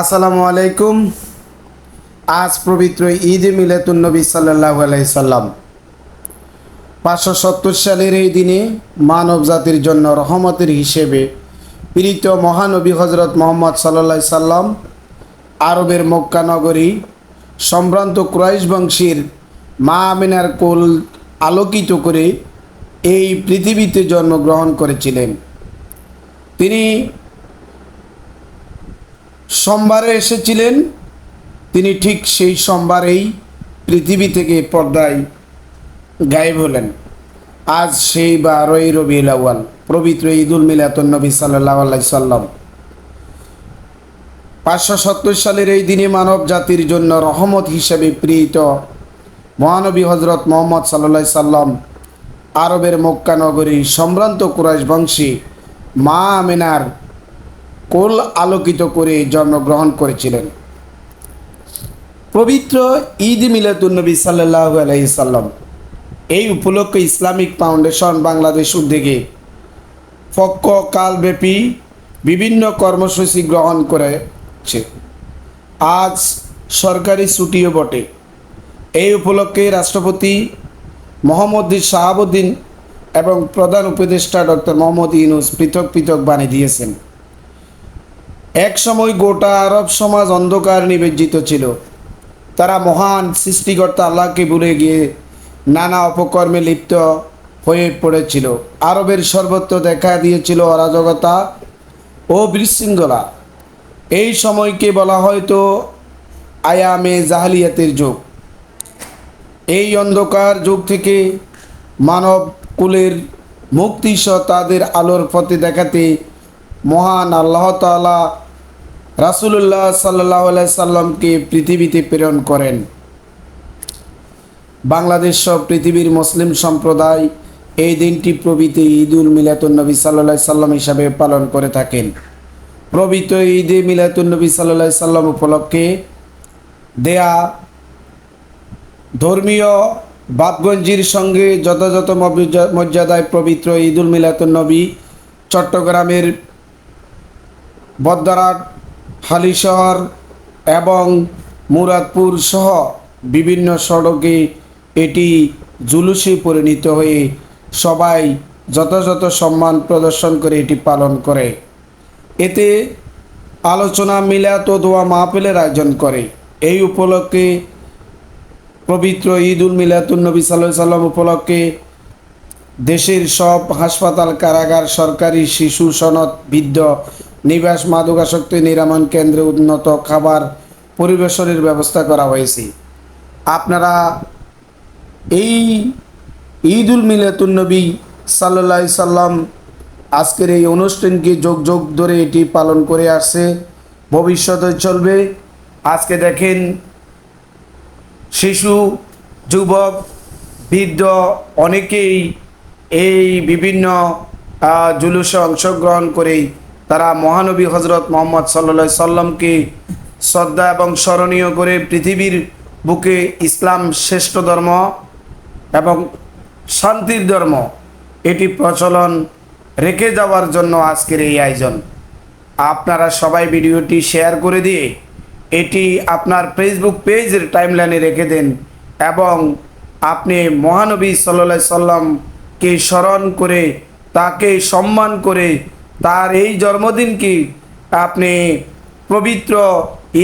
আসসালামু আলাইকুম আজ পবিত্র ঈদ মিলাতুন্নবী সাল্লাহ আলাইসাল্লাম পাঁচশো সত্তর সালের এই দিনে মানব জাতির জন্য রহমতের হিসেবে পীড়িত মহানবী হজরত মোহাম্মদ সাল্লা সাল্লাম আরবের মক্কা নগরী সম্ভ্রান্ত ক্রাইশ বংশীর মা আমিনার কোল আলোকিত করে এই পৃথিবীতে জন্মগ্রহণ করেছিলেন। তিনি সোমবারে এসেছিলেন। তিনি ঠিক সেই সোমবারেই পৃথিবী থেকে পর্দায় গায়েব হলেন। আজ সেই বারোই রবিউল আউয়াল, পবিত্র ঈদুল মিলাতুন নবী সাল্লাহ সাল্লাম পাঁচশো সত্তর সালের এই দিনে মানব জাতির জন্য রহমত হিসেবে প্রিয়ত মহানবী হজরত মোহাম্মদ সাল্লা সাল্লাম আরবের মক্কা নগরী সম্ভ্রান্ত কুরাইশ বংশী মা আমিনার কোল আলোকিত করে জন্মগ্রহণ করেছিলেন। পবিত্র ঈদ মিলাদুলনবী সাল্লাহ আলাইসাল্লাম এই উপলক্ষে ইসলামিক ফাউন্ডেশন বাংলাদেশ উদ্যোগে ফক্ক কালব্যাপী বিভিন্ন কর্মসূচি গ্রহণ করেছে। আজ সরকারি ছুটিও বটে। এই উপলক্ষে রাষ্ট্রপতি মোহাম্মদ শাহাবুদ্দিন এবং প্রধান উপদেষ্টা ডক্টর মোহাম্মদ ইউনুস পৃথক পৃথক বাণী দিয়েছেন। এক সময় গোটা আরব সমাজ অন্ধকার নিবেজিত ছিল। তারা মহান সৃষ্টিকর্তা আল্লাহকে ভুলে গিয়ে নানা অপকর্মে লিপ্ত হয়ে পড়েছিল। আরবের সর্বত্র দেখা দিয়েছিল অরাজকতা ও বিশৃঙ্খলা। এই সময়কে বলা হয়তো আয়ামে জাহালিয়াতের যুগ। এই অন্ধকার যুগ থেকে মানব কুলের মুক্তি সহ তাদের আলোর পথে দেখাতে মহান আল্লাহ তালা রাসুল্লাহ সাল্লাহ সাল্লামকে পৃথিবীতে প্রেরণ করেন। বাংলাদেশ সহ পৃথিবীর মুসলিম সম্প্রদায় এই দিনটি প্রভৃতি ঈদুল মিলাতুন্নবী সাল্লাহ সাল্লাম হিসাবে পালন করে থাকেন। প্রভৃত ঈদে মিলাতুন্নবী সাল্লাহ সাল্লাম উপলক্ষে দেয়া ধর্মীয় বাপগঞ্জির সঙ্গে যথাযথ মর্যাদায় পবিত্র ঈদুল মিলাতুন্নবী চট্টগ্রামের বদ্দারাট হালিশহর এবং মুরাদপুর সহ বিভিন্ন সড়কে এটি জুলুসে পরিণত হয়ে সবাই যথাযথ সম্মান প্রদর্শন করে এটি পালন করে। এতে আলোচনা, মিলাত দোয়া মাহফিলের আয়োজন করে। এই উপলক্ষে পবিত্র ঈদ উল মিলাতুন্নবী সাল্লাহ সাল্লাম উপলক্ষে দেশের সব হাসপাতাল, কারাগার, সরকারি শিশু সনদ বৃদ্ধ নিবাস মাদকাসক্তি নিরাময় কেন্দ্রে উন্নত খাবার পরিবেশনের ব্যবস্থা করা হয়েছে। আপনারা এই ঈদ উল মিলাতুন্নবী সাল্লাহ সাল্লাম আজকের এই অনুষ্ঠানকে যোগ যোগ ধরে এটি পালন করে আসছে। ভবিষ্যতে চলবে। আজকে দেখেন শিশু, যুবক, বৃদ্ধ অনেকেই এই বিভিন্ন জুলুসে অংশগ্রহণ করেই তারা মহানবী হজরত মোহাম্মদ সাল্লা সাল্লামকে শ্রদ্ধা এবং স্মরণীয় করে পৃথিবীর বুকে ইসলাম শ্রেষ্ঠ ধর্ম এবং শান্তির ধর্ম, এটি প্রচলন রেখে যাওয়ার জন্য আজকের এই আয়োজন। আপনারা সবাই ভিডিওটি শেয়ার করে দিয়ে এটি আপনার ফেসবুক পেজের টাইমলাইনে রেখে দেন এবং আপনি মহানবী সাল্লা সাল্লামকে স্মরণ করে তাকে সম্মান করে তার এই জন্মদিনকে আপনি পবিত্র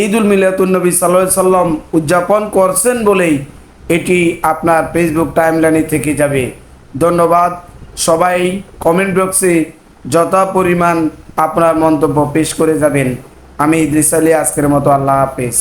ঈদুল মিলাতুন্নবী সাল্লাহ সাল্লাম উদযাপন করছেন বলেই এটি আপনার ফেসবুক টাইমলাইনে থেকে যাবে। ধন্যবাদ। সবাই কমেন্ট বক্সে যথা পরিমাণ আপনার মন্তব্য পেশ করে যাবেন। আমি ইদ্রিস আজকের মতো আল্লাহ হাফেজ।